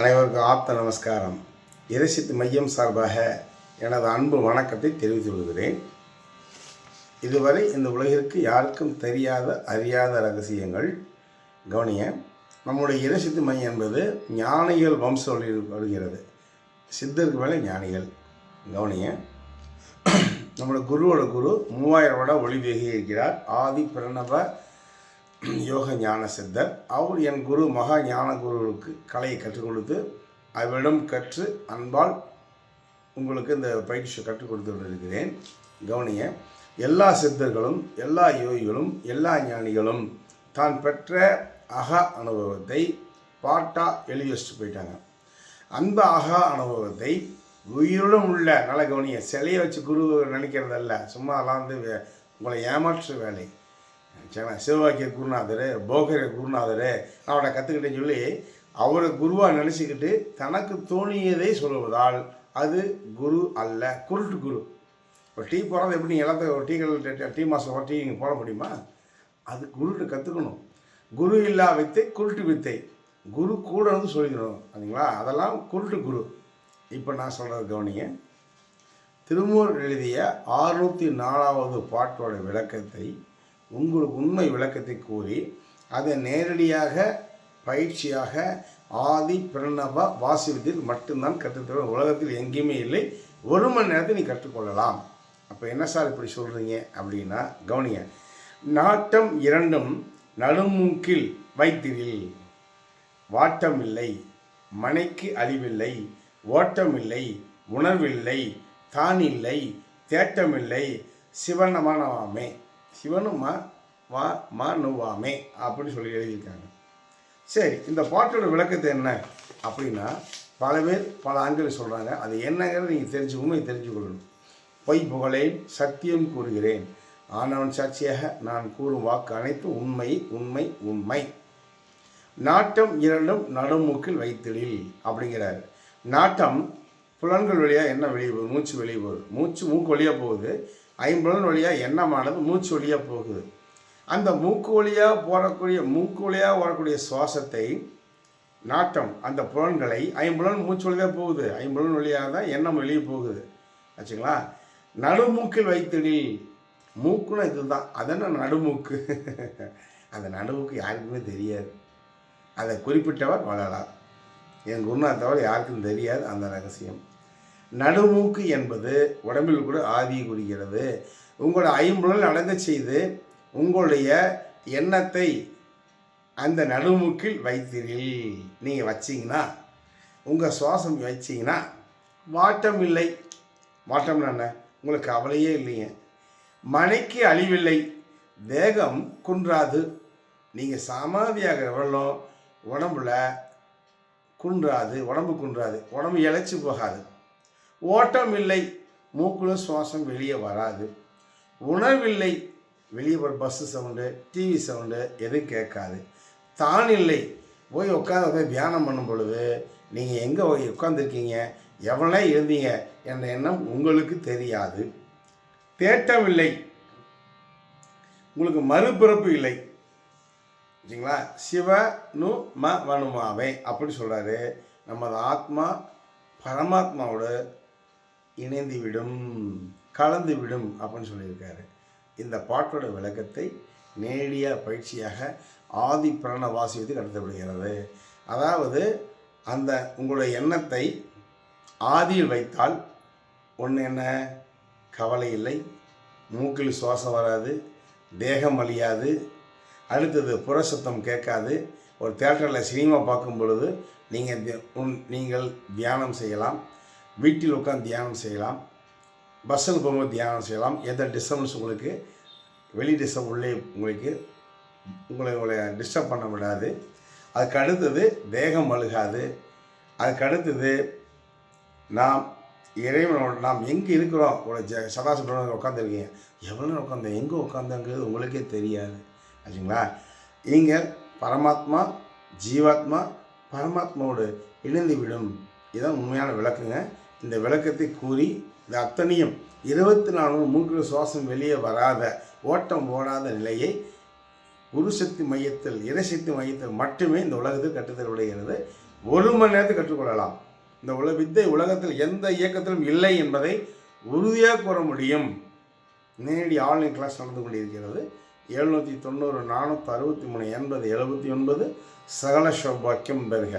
அனைவருக்கும் ஆப்த நமஸ்காரம். இறைசித்து மையம் சார்பாக எனது அன்பு வணக்கத்தை தெரிவித்துக் கொள்கிறேன். இதுவரை இந்த உலகிற்கு யாருக்கும் தெரியாத அறியாத ரகசியங்கள். கவனிய நம்முடைய இறைசித்து மையம் என்பது ஞானிகள் வம்ச வருகிறது. சித்தருக்கு மேலே ஞானிகள். கவனிய நம்மளோட குருவோட குரு மூவாயிரம் வருட ஒளி வேகி இருக்கிறார். ஆதி பிரணவ யோக ஞான சித்தர். அவர் என் குரு மகா ஞான குருவுக்கு கலையை கற்றுக் கொடுத்து அவரிடம் கற்று அன்பால் உங்களுக்கு இந்த பயிற்சி கற்றுக் கொடுத்து கொண்டிருக்கிறேன் கவனிய எல்லா சித்தர்களும் எல்லா யோகிகளும் எல்லா ஞானிகளும் தான் பெற்ற அக அனுபவத்தை பாட்டாக எழுதி வச்சுட்டு போயிட்டாங்க. அந்த அக அனுபவத்தை உயிருடன் உள்ள நல்ல கவனிய சிலையை வச்சு குரு நினைக்கிறதல்ல சும்மா அதெல்லாம் வந்து வே- உங்களை ஏமாற்று வேலை. சரிங்களா சிவவாக்கிய குருநாதர் போகர குருநாதர் நான் அவனை கற்றுக்கிட்டேன்னு சொல்லி அவரை குருவாக நினச்சிக்கிட்டு தனக்கு தோணியதை சொல்லுவதால் அது குரு அல்ல குருட்டு குரு. இப்போ டீ போடுறது எப்படி எல்லாத்தையும் ஒரு டீ கடல் டீ மாதம் டீ போட முடியுமா? அது குருட்டு கற்றுக்கணும் குரு இல்லா வித்தை குருட்டு வித்தை. குரு கூட வந்து சொல்லிக்கணும் சரிங்களா அதெல்லாம் குருட்டு குரு. இப்போ நான் சொல்கிறது கவனிங்க. திருமூர் எழுதிய ஆறுநூற்றி நாலாவது பாட்டோட விளக்கத்தை உங்களுக்கு உண்மை விளக்கத்தை கூறி அதை நேரடியாக பயிற்சியாக ஆதி பிரணவ வாசிவத்தில் மட்டும்தான் கற்றுத்தர உலகத்தில் எங்கேயுமே இல்லை. ஒரு மணி நேரத்தை நீ கற்றுக்கொள்ளலாம். அப்போ என்ன சார் இப்படி சொல்கிறீங்க அப்படின்னா கவனிய நாட்டம் இரண்டும் நடுமூக்கில் வைத்திரில். வாட்டமில்லை. மனைக்கு அழிவில்லை. ஓட்டமில்லை. உணர்வில்லை. தான் இல்லை தேட்டமில்லை. சிவனமானவாமே. சிவனுமா வா மா நுவாமே அப்படின்னு சொல்லி எழுதியிருக்காங்க. சரி இந்த பாட்டோட விளக்கத்தை என்ன அப்படின்னா பல பேர் பல ஆண்கள் சொல்கிறாங்க அது என்னங்கிறத நீங்கள் தெரிஞ்சு உண்மை தெரிஞ்சுக்கொள்ளணும் பொய் புகழேன் சத்தியம் கூறுகிறேன். ஆனவன் சாட்சியாக நான் கூறும் வாக்கு அனைத்தும் உண்மை உண்மை உண்மை. நாட்டம் இரண்டும் நடுமூக்கில் வைத்திடில் அப்படிங்கிறார். நாட்டம் புலன்கள் வழியாக என்ன வெளியே போகுது? மூச்சு வெளியே போகுது. மூச்சு மூக்கு வழியாக போகுது. ஐம்புலன் வழியாக எண்ணமானது மூச்சு வழியாக போகுது. அந்த மூக்கு வழியாக போகக்கூடிய மூக்கு வழியாக வரக்கூடிய சுவாசத்தை நாட்டம் அந்த புலன்களை ஐம்புலன் மூச்சு வழியாக போகுது. ஐம்புலன் வழியாக தான் எண்ணம் வெளியே போகுது. ஆச்சுங்களா? நடுமூக்கில் வைத்திடில் மூக்குன்னா இதுதான். அதென்ன நடுமூக்கு? அந்த நடுமூக்கு யாருக்குமே தெரியாது. அதை குறிப்பிட்டவர் வளரலாம் என் குருநாத் தவிர யாருக்கும் தெரியாது அந்த ரகசியம். நடுமூக்கு என்பது உடம்பில் கூட ஆவி குறிக்கிறது உங்களோட ஐம்புலன் அடங்க செய்து உங்களுடைய எண்ணத்தை அந்த நடுமூக்கில் வைத்தீர்கள் நீங்கள் வச்சிங்கன்னா உங்கள் சுவாசம் வச்சிங்கன்னா வாட்டம் இல்லை. வாட்டம்னா என்ன? உங்களுக்கு கவலையே இல்லைங்க மனைக்கு அழிவில்லை. தேகம் குன்றாது. நீங்கள் சமாதியாகிற வெள்ளம் உடம்புல குன்றாது உடம்பு குன்றாது. உடம்பு இழைச்சி போகாது. ஓட்டம் இல்லை மூக்குல சுவாசம் வெளியே வராது. உணர்வில்லை. வெளியே வர பஸ்ஸு சவுண்டு டிவி சவுண்டு எதுவும் கேட்காது. தான் இல்லை போய் உட்காந்து போய் தியானம் பண்ணும் பொழுது நீங்கள் எங்கே போய் உட்காந்துருக்கீங்க எவ்வளோ இருந்தீங்க என்ற எண்ணம் உங்களுக்கு தெரியாது. தேட்டம் இல்லை உங்களுக்கு மறுபிறப்பு இல்லை. சரிங்களா? சிவ நு ம வனுமாவே அப்படி சொல்கிறாரு நமது ஆத்மா பரமாத்மாவோடு இணைந்து விடும் கலந்து விடும் அப்படின்னு சொல்லியிருக்காரு. இந்த பாட்டோட விளக்கத்தை நேரடியாக பயிற்சியாக ஆதி பிரண வாசியத்துக்கு கடத்தப்படுகிறது அதாவது அந்த உங்களுடைய எண்ணத்தை ஆதியில் வைத்தால் ஒன்று என்ன? கவலை இல்லை மூக்கில் சுவாசம் வராது தேகம் அழியாது அடுத்தது புற சத்தம் கேட்காது. ஒரு தேட்டரில் சினிமா பார்க்கும் பொழுது நீங்கள் உன்- நீங்கள் தியானம் செய்யலாம். வீட்டில் உட்காந்து தியானம் செய்யலாம். பஸ்ஸில் போகும்போது தியானம் செய்யலாம். எந்த டிஸ்டர்பன்ஸ் உங்களுக்கு வெளி டிஸ்டர்ப் உள்ளே உங்களுக்கு உங்களை உங்களை டிஸ்டர்ப் பண்ண விடாது. அதுக்கு அடுத்தது தேகம் அழுகாது. அதுக்கு அடுத்தது நாம் இறைவனோட நாம் எங்கே இருக்கிறோம்? உங்களை ஜ சதாசிவம் உட்காந்துருக்கீங்க எவ்வளோ நேரம் உட்காந்து எங்கே உட்காந்தங்கிறது உங்களுக்கே தெரியாது. ஆச்சுங்களா? நீங்கள் பரமாத்மா ஜீவாத்மா பரமாத்மாவோடு இணைந்து விடும் இதுதான் உண்மையான விளக்குங்க. இந்த விளக்கத்தை கூறி இந்த அத்தனையும் இருபத்தி நாலு மூன்று சுவாசம் வெளியே வராத ஓட்டம் ஓடாத நிலையை குருசக்தி மையத்தில் இறைசக்தி மையத்தில் மட்டுமே இந்த உலகத்தில் கற்றுத்தரப்படுகிறது ஒரு மணி நேரத்தில் கற்றுக்கொள்ளலாம். இந்த உல வித்தை உலகத்தில் எந்த இயக்கத்திலும் இல்லை என்பதை உறுதியாக கூற முடியும். நேரடி ஆன்லைன் கிளாஸ் நடந்து கொண்டிருக்கிறது. எழுநூற்றி தொண்ணூறு நானூற்றி அறுபத்தி மூணு எண்பது எழுபத்தி ஒன்பது சகல சௌபாக்கியம் பெறுக.